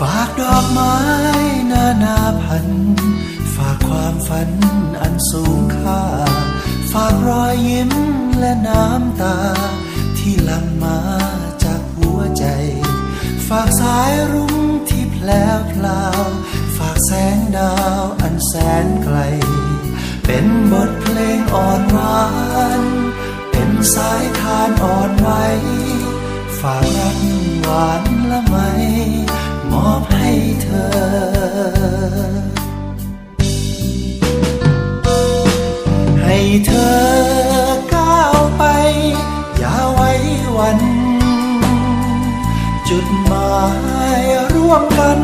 ฝากดอกไม้นานาพัน ฝากความฝันอันสูงค่า ฝากรอยยิ้มและน้ำตา ที่หลั่งมาจากหัวใจ ฝากสายรุ้งที่แผลพลาว ฝากแสงดาวอันแสนไกล เป็นบทเพลงอ่อนหวานเป็น เธอก้าวไป อย่าไว้วัน จุดหมายร่วมกัน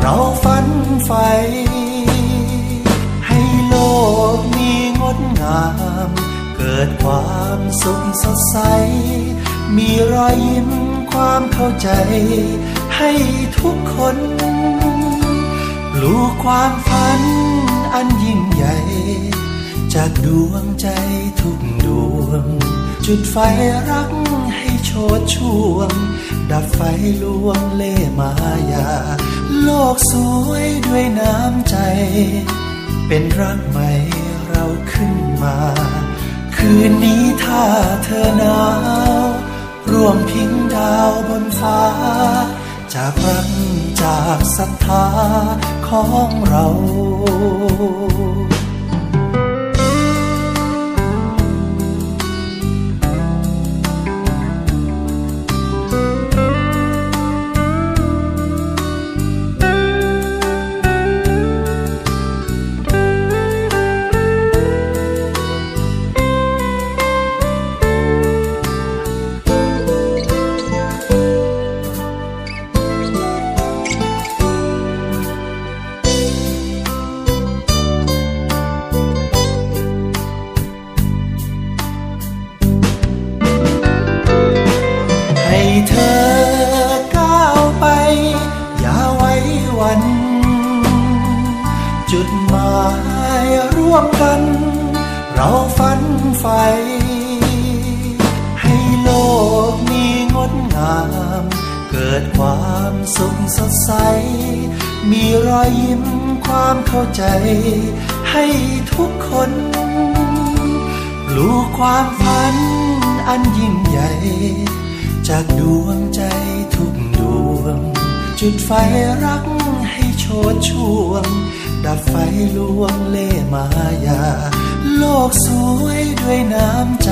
เราฝันใฝ่ให้โลกมีงดงาม เกิดความสุขสดใส มีรอยยิ้มความเข้าใจ ให้ทุกคนปลูกความฝันอันยิ่งใหญ่ จากดวงใจทุกดวง จุดไฟรักให้โชดช่วง ดับไฟลวงเล่มายา โลกสวยด้วยน้ำใจ เป็นรักใหม่เราขึ้นมา คืนนี้ถ้าเธอหนาวร่วมพิงดาวบนฟ้า จากรักจากศรัทธาของเรา จุดหมายร่วมกัน เราฝันใฝ่ให้โลกมีงดงาม เกิดความสุขสดใส มีรอยยิ้มความเข้าใจ ให้ทุกคนปลูกความฝันอันยิ่งใหญ่ จากดวงใจทุกดวง จุดไฟรักให้โชดช่วง ดับไฟลวงเล่มายา โลกสวยด้วยน้ำใจ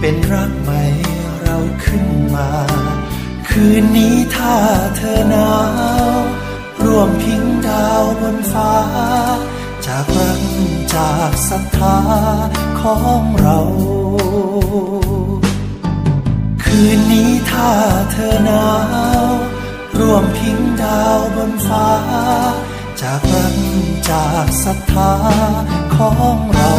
เป็นรักใหม่เราขึ้นมา คืนนี้ถ้าเธอหนาวร่วมพิงดาวบนฟ้า จากรักจากศรัทธาของเรา คืนนี้ถ้าเธอหนาวร่วมพิงดาวบนฟ้า จากรักจากศรัทธาของเรา